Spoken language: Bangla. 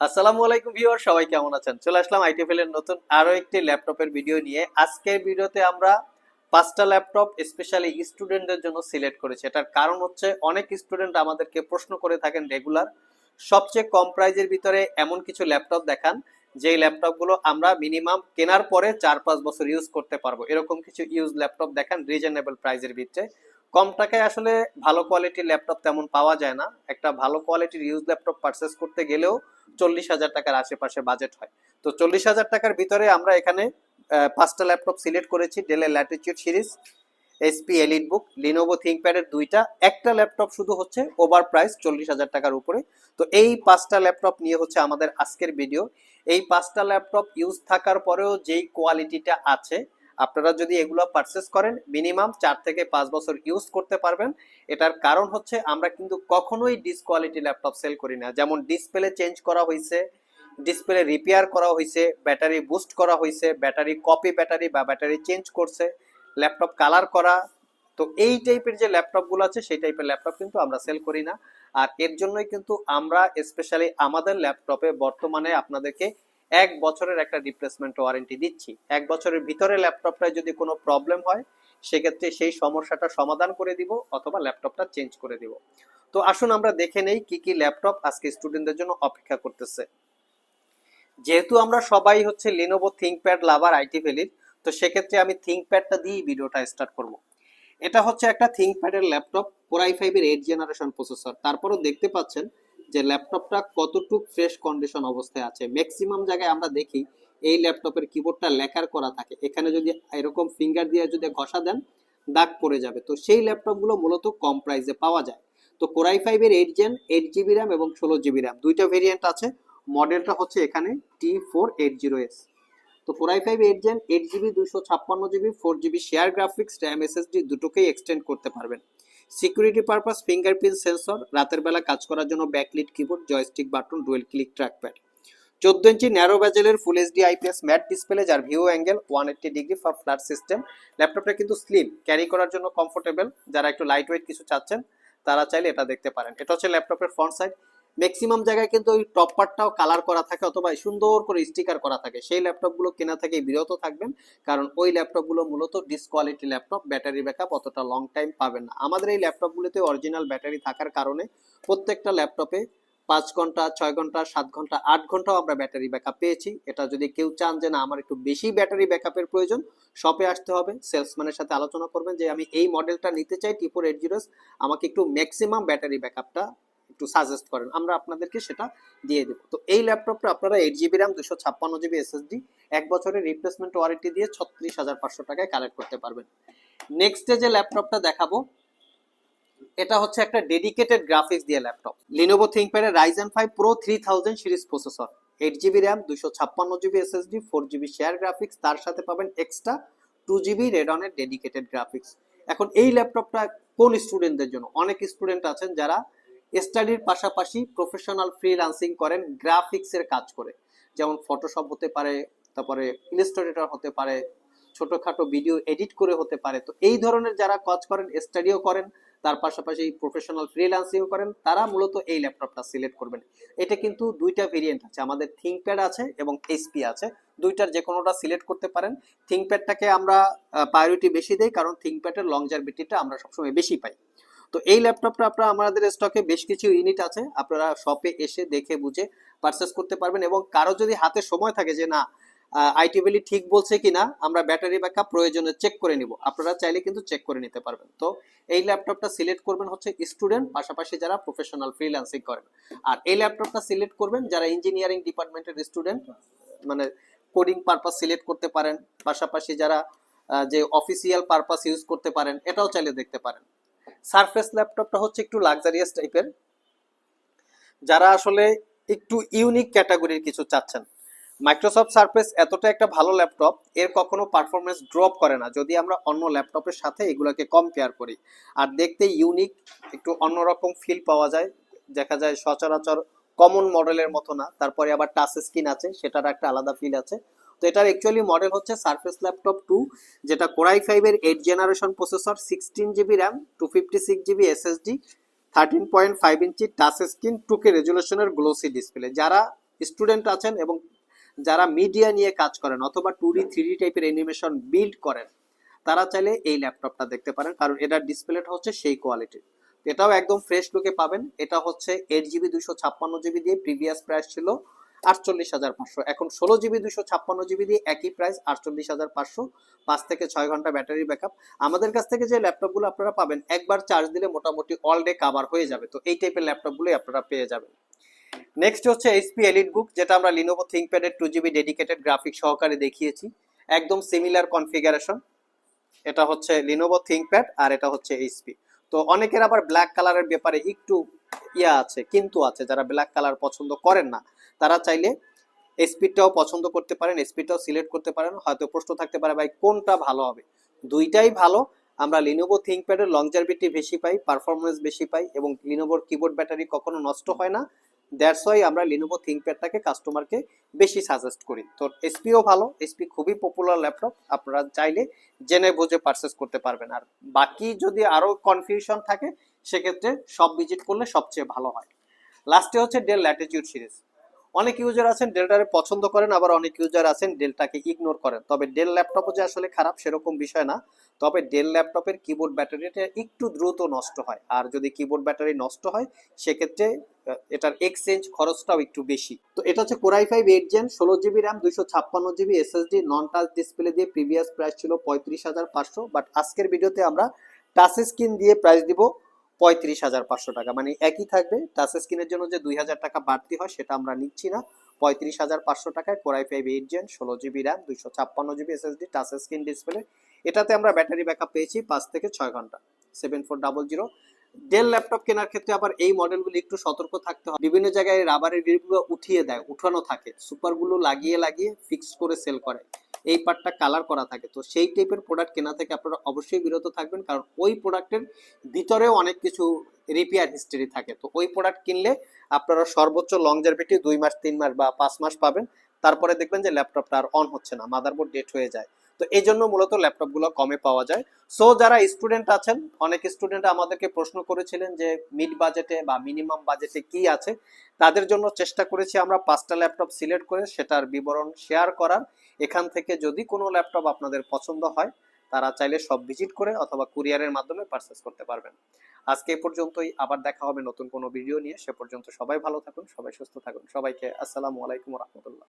আসসালামু আলাইকুম ভিউয়ার সবাই কেমন আছেন? চলে আসলাম আইটিএফএল এর নতুন আরও একটি ল্যাপটপের ভিডিও নিয়ে। আজকের ভিডিওতে আমরা পাঁচটা ল্যাপটপ স্পেশালি স্টুডেন্টদের জন্য সিলেক্ট করেছি। এটার কারণ হচ্ছে অনেক স্টুডেন্ট আমাদেরকে প্রশ্ন করে থাকেন রেগুলার সবচেয়ে কম প্রাইজের ভিতরে এমন কিছু ল্যাপটপ দেখান, যেই ল্যাপটপগুলো আমরা মিনিমাম কেনার পরে চার পাঁচ বছর ইউজ করতে পারব। এরকম কিছু ইউজ ল্যাপটপ দেখান রিজনেবল প্রাইজের ভিতরে কম টাকায় আসলে ভালো কোয়ালিটির ল্যাপটপ তেমন পাওয়া যায় না। একটা ভালো কোয়ালিটির ইউজ ল্যাপটপ পারচেস করতে গেলেও চল্লিশ হাজার টাকার আশেপাশে বাজেট হয়। তো চল্লিশ হাজার টাকার ভিতরে আমরা এখানে পাঁচটা ল্যাপটপ সিলেক্ট করেছি ডেলের latitude series HP EliteBook Lenovo থিঙ্কপ্যাডের দুইটা। একটা ল্যাপটপ শুধু হচ্ছে ওভার প্রাইস চল্লিশ হাজার টাকার উপরে। তো এই পাঁচটা ল্যাপটপ নিয়ে হচ্ছে আমাদের আজকের ভিডিও এই পাঁচটা ল্যাপটপ ইউজ থাকার পরেও যেই কোয়ালিটিটা আছে আপনারা যদি এগুলো পারচেস করেন মিনিমাম চার থেকে পাঁচ বছর ইউজ করতে পারবেন। এটার কারণ হচ্ছে, আমরা কিন্তু কখনোই ডিসকোয়ালিটি ল্যাপটপ সেল করি না। যেমন ডিসপ্লে চেঞ্জ করা হয়েছে ডিসপ্লে রিপেয়ার করা হয়েছে ব্যাটারি বুস্ট করা হয়েছে ব্যাটারি কপি ব্যাটারি বা ব্যাটারি চেঞ্জ করছে ল্যাপটপ কালার করা। তো এই টাইপের যে ল্যাপটপগুলো আছে, সেই টাইপের ল্যাপটপ কিন্তু আমরা সেল করি না। আর এর জন্যই কিন্তু আমরা স্পেশালি আমাদের ল্যাপটপে বর্তমানে আপনাদেরকে এক বছরের একটা রিপ্লেসমেন্ট ওয়ারেন্টি দিচ্ছি। এক বছরের ভিতরে ল্যাপটপটায় যদি কোনো প্রবলেম হয়, সেক্ষেত্রে সেই সমস্যাটা সমাধান করে দিব অথবা ল্যাপটপটা চেঞ্জ করে দিব। তো আসুন আমরা দেখে নেই কি কি ল্যাপটপ আজকে স্টুডেন্টদের জন্য অপেক্ষা করতেছে। যেহেতু আমরা সবাই হচ্ছে লিনোভো থিঙ্কপ্যাড লাভার আইটি ভ্যালির তো সেক্ষেত্রে আমি থিঙ্কপ্যাডটা দিয়েই ভিডিওটা স্টার্ট করব। এটা হচ্ছে একটা থিঙ্কপ্যাডের ল্যাপটপ কোরাই ফাইভের এইট জেনারেশন প্রসেসর তারপরও দেখতে পাচ্ছেন যে ল্যাপটপটা কতটুক ফ্রেশ কন্ডিশন অবস্থায় আছে। ম্যাক্সিমাম জায়গায় আমরা দেখি এই ল্যাপটপের কিবোর্ডটা লেখার করা থাকে। এখানে যদি এরকম ফিঙ্গার দিয়ে যদি ঘষা দেন, দাগ পড়ে যাবে। তো সেই ল্যাপটপগুলো মূলত কম প্রাইসে পাওয়া যায়। তো কোরাই ফাইভের eight gen eight GB RAM এবং ষোলো জিবি র্যাম দুইটা ভেরিয়েন্ট আছে। মডেলটা হচ্ছে এখানে T four eight zero S তো core i five eight gen eight GB দুশো ছাপ্পান্ন GB four GB share graphics RAM SSD দুটোকেই এক্সটেন্ড করতে পারবেন। সিকিউরিটি পারপাস, ফিঙ্গারপ্রিন্ট সেন্সর, রাতের বেলা কাজ করার জন্য backlit keyboard, joystick button, dual click trackpad. চোদ্দ inch narrow ব্যাজেলের full HD IPS matte display, যার view angle one eighty degree for flat system ল্যাপটপটা কিন্তু স্লিম ক্যারি করার জন্য কমফোর্টেবল যারা একটু লাইট ওয়েট কিছু চাচ্ছেন, তারা চাইলে এটা দেখতে পারেন। এটা হচ্ছে ল্যাপটপের ফ্রন্ট সাইড ম্যাক্সিমাম জায়গায় কিন্তু ওই টপ পার্টটাও কালার করা থাকে অথবা সুন্দর করে স্টিকার করা থাকে। সেই ল্যাপটপগুলো কেনা থেকে বিরত থাকবেন, কারণ ওই ল্যাপটপগুলো মূলত ডিসকোয়ালিটি ল্যাপটপ ব্যাটারি ব্যাকআপ অতটা লং টাইম পাবেন না। আমাদের এই ল্যাপটপগুলোতে অরিজিনাল ব্যাটারি থাকার কারণে প্রত্যেকটা ল্যাপটপে পাঁচ ঘণ্টা, ছয় ঘণ্টা, সাত ঘণ্টা, আট ঘন্টাও আমরা ব্যাটারি ব্যাকআপ পেয়েছি। এটা যদি কেউ চান যে, না, আমার একটু বেশি ব্যাটারি ব্যাকআপের প্রয়োজন শপে আসতে হবে। সেলসম্যানের সাথে আলোচনা করবেন যে, আমি এই মডেলটা নিতে চাই টি ফোর এইট জিরোস আমাকে একটু ম্যাক্সিমাম ব্যাটারি ব্যাকআপটা একটু সাজেস্ট করেন, আমরা আপনাদেরকে সেটা দিয়ে দেবো। তো এই ল্যাপটপটা আপনারা এইট জিবি র্যাম দুশো ছাপ্পান্ন জিবি এসএসডি এক বছরের রিপ্লেসমেন্ট ওয়ারেন্টি দিয়ে ছত্রিশ হাজার পাঁচশো টাকায় কালেক্ট করতে পারবেন। নেক্সটে যে ল্যাপটপটা দেখাবো, এটা হচ্ছে একটা ডেডিকেটেড গ্রাফিক্স দিয়ে laptop Lenovo থিঙ্কপ্যাডের Ryzen five pro three thousand series processor eight GB RAM দুশো ছাপ্পান্ন GB SSD four GB share graphics তার সাথে পাবেন এক্সট্রা টু জিবি রেডনের ডেডিকেটেড গ্রাফিক্স এখন এই ল্যাপটপটা কোন স্টুডেন্টদের জন্য? অনেক স্টুডেন্ট আছেন যারা স্টাডির পাশাপাশি প্রফেশনাল ফ্রিল্যান্সিং করেন গ্রাফিক্সের কাজ করে। যেমন ফটোশপ হতে পারে, তারপরে ইলাস্ট্রেটর হতে পারে, ছোটখাটো ভিডিও এডিট করে হতে পারে। তো এই ধরনের যারা কাজ করেন স্টাডিও করেন, তার পাশাপাশি প্রফেশনাল ফ্রিল্যান্সিং করেন, তারা মূলত এই ল্যাপটপটা সিলেক্ট করবেন। এটা কিন্তু দুইটা ভেরিয়েন্ট আছে। আমাদের থিঙ্কপ্যাড আছে এবং এইচপি আছে। দুইটার যে কোনোটা সিলেক্ট করতে পারেন। থিঙ্কপ্যাডটাকে আমরা প্রায়োরিটি বেশি দেই, কারণ থিঙ্কপ্যাডের লংজারবিটিটা আমরা সবসময় বেশি পাই। তো এই ল্যাপটপটা আপনারা আমাদের স্টকে বেশ কিছু ইউনিট আছে। আপনারা শপে এসে দেখে বুঝে পারচেস করতে পারবেন এবং কারও যদি হাতে সময় থাকে যে, না আইটি ভ্যালি ঠিক বলছে কিনা, আমরা ব্যাটারি ব্যাকআপ প্রয়োজনে চেক করে নিব। আপনারা চাইলে কিন্তু চেক করে নিতে পারবেন। তো এই ল্যাপটপটা সিলেক্ট করবেন হচ্ছে স্টুডেন্ট পাশাপাশি যারা প্রফেশনাল ফ্রিল্যান্সিং করেন। আর এই ল্যাপটপটা সিলেক্ট করবেন যারা ইঞ্জিনিয়ারিং ডিপার্টমেন্টের স্টুডেন্ট মানে কোডিং পারপাস সিলেক্ট করতে পারেন, পাশাপাশি যারা যে অফিসিয়াল পারপাস ইউজ করতে পারেন, এটাও চাইলে দেখতে পারেন। সারফেস ল্যাপটপটা হচ্ছে একটু লাক্সারিয়াস টাইপের। যারা আসলে একটু ইউনিক ক্যাটাগরির কিছু চাচ্ছেন। মাইক্রোসফট সারফেস এতটা একটা ভালো ল্যাপটপ, এর কখনো পারফরমেন্স ড্রপ করে না। যদি আমরা অন্য ল্যাপটপের সাথে এগুলোকে কম্পেয়ার করি, আর দেখতে ইউনিক, একটু অন্যরকম ফিল পাওয়া যায়, দেখা যায় সচরাচর কমন মডেলের মতো না, তারপরে আবার টাচ স্ক্রিন আছে, সেটার একটা আলাদা ফিল আছে। তো এটার অ্যাকচুয়ালি মডেল হচ্ছে সারফেস ল্যাপটপ টু যেটা কোরাই ফাইভের eight generation processor sixteen GB RAM two fifty six GB SSD thirteen point five inch touch screen টুকে রেজুলেশনের গ্লোসি ডিসপ্লে যারা স্টুডেন্ট আছেন এবং যারা মিডিয়া নিয়ে কাজ করেন অথবা টু ডি থ্রি ডি টাইপের অ্যানিমেশন বিল্ড করেন, তারা চাইলে এই ল্যাপটপটা দেখতে পারেন, কারণ এটার ডিসপ্লেটা হচ্ছে সেই কোয়ালিটির এটাও একদম ফ্রেশ লুকে পাবেন। এটা হচ্ছে এইট জিবি দুশো ছাপ্পান্ন জিবি দিয়ে প্রিভিয়াস প্রাইস ছিল আটচল্লিশ হাজার পাঁচশো। এখন ষোলো জিবি দুশো ছাপ্পান্ন জিবি দিয়ে একই প্রাইস আটচল্লিশ হাজার পাঁচশো। পাঁচ থেকে ছয় ঘণ্টা ব্যাটারি ব্যাকআপ আমাদের কাছ থেকে যে ল্যাপটপগুলো আপনারা পাবেন, একবার চার্জ দিলে মোটামুটি অল ডে কাভার হয়ে যাবে। তো এই টাইপের ল্যাপটপগুলোই আপনারা পেয়ে যাবেন। নেক্সট হচ্ছে এইচপি এলিট বুক যেটা আমরা লিনোভো থিঙ্কপ্যাডের টু জিবি ডেডিকেটেড গ্রাফিক সহকারে দেখিয়েছি। একদম সিমিলার কনফিগারেশন এটা হচ্ছে লিনোভো থিঙ্কপ্যাড আর এটা হচ্ছে এইচপি তো অনেকের আবার ব্ল্যাক কালারের ব্যাপারে একটু ইয়া আছে, কিন্তু আছে, যারা ব্ল্যাক কালার পছন্দ করেন না। তারা চাইলে স্পিডটাও পছন্দ করতে পারেন স্পিডটাও সিলেক্ট করতে পারেন, হয়তো প্রশ্ন থাকতে পারে, ভাই, কোনটা ভালো হবে? দুইটাই ভালো। আমরা লিনোভো থিঙ্কপ্যাডের লংজারবিটি বেশি পাই পারফরমেন্স বেশি পাই এবং লিনোভোর কিবোর্ড ব্যাটারি কখনো নষ্ট হয় না। দ্যাটস ওয়াই আমরা লিনোভো থিঙ্কপ্যাডটাকে কাস্টমারকে বেশি সাজেস্ট করি। তো এসপিও ভালো এসপি খুবই পপুলার ল্যাপটপ আপনারা চাইলে জেনে বুঝে পারচেস করতে পারবেন। আর বাকি যদি আরও কনফিউশন থাকে, সেক্ষেত্রে সব ভিজিট করলে সবচেয়ে ভালো হয়। লাস্টে হচ্ছে ডেল ল্যাটিটিউড সিরিজ অনেক ইউজার আছেন ডেলটারে পছন্দ করেন, আবার অনেক ইউজার আছেন ডেলটাকে ইগনোর করেন। তবে ডেল ল্যাপটপও যে আসলে খারাপ সেরকম বিষয় না। তবে ডেল ল্যাপটপের কিবোর্ড ব্যাটারিটা একটু দ্রুত নষ্ট হয়। আর যদি কিবোর্ড ব্যাটারি নষ্ট হয়, সেক্ষেত্রে এটার এক্সচেঞ্জ খরচটাও একটু বেশি। তো এটা হচ্ছে core i five eight gen ষোলো জিবি র্যাম দুইশো ছাপ্পান্ন GB SSD non touch display দিয়ে প্রিভিয়াস প্রাইস ছিল পঁয়ত্রিশ হাজার পাঁচশো। বাট আজকের ভিডিওতে আমরা টাচ স্ক্রিন দিয়ে প্রাইস দিব। পঁয়ত্রিশ হাজার পাঁচশো টাকা। মানে একই থাকবে টাচ স্ক্রিনের জন্য যে দুই হাজার টাকা বাড়তি হয় সেটা আমরা নিচ্ছি না। পঁয়ত্রিশ হাজার পাঁচশো টাকায় core i five eight gen ষোলো জিবি র্যাম দুইশো ছাপ্পান্ন GB SSD touch screen display এটাতে আমরা ব্যাটারি ব্যাকআপ পেয়েছি পাঁচ থেকে ছয় ঘণ্টা। Seven four double zero Dell laptop কেনার ক্ষেত্রে আবার এই মডেলগুলো একটু সতর্ক থাকতে হয়। বিভিন্ন জায়গায় রাবারের গ্রিপগুলো উঠিয়ে দেয়, উঠানো থাকে। সুপারগুলো লাগিয়ে লাগিয়ে ফিক্স করে সেল করে। এই পার্টটা কালার করা থাকে। তো সেই টাইপের প্রোডাক্ট কেনা থেকে আপনারা অবশ্যই বিরত থাকবেন, কারণ ওই প্রোডাক্টের ভিতরেও অনেক কিছু রিপেয়ার হিস্টরি থাকে। তো ওই প্রোডাক্ট কিনলে আপনারা সর্বোচ্চ লং জার্ভিটি দুই মাস, তিন মাস বা পাঁচ মাস পাবেন। তারপরে দেখবেন যে ল্যাপটপটা আর অন হচ্ছে না মাদারবোর্ড ডেট হয়ে যায়। তো এই জন্য মূলত ল্যাপটপগুলো কমে পাওয়া যায়। সো যারা স্টুডেন্ট আছেন, অনেক স্টুডেন্ট আমাদেরকে প্রশ্ন করেছিলেন যে মিড বাজেটে বা মিনিমাম বাজেটে কি আছে? তাদের জন্য চেষ্টা করেছি আমরা পাঁচটা ল্যাপটপ সিলেক্ট করে সেটার বিবরণ শেয়ার করার। এখান থেকে যদি কোনো ল্যাপটপ আপনাদের পছন্দ হয়, তারা চাইলে সব ভিজিট করে অথবা কুরিয়ারের মাধ্যমে পারচেস করতে পারবেন। আজকে এ পর্যন্তই, আবার দেখা হবে নতুন কোনো ভিডিও নিয়ে। সে পর্যন্ত সবাই ভালো থাকুন, সবাই সুস্থ থাকুন। সবাইকে আসসালামু আলাইকুম রহমতুল্লাহ।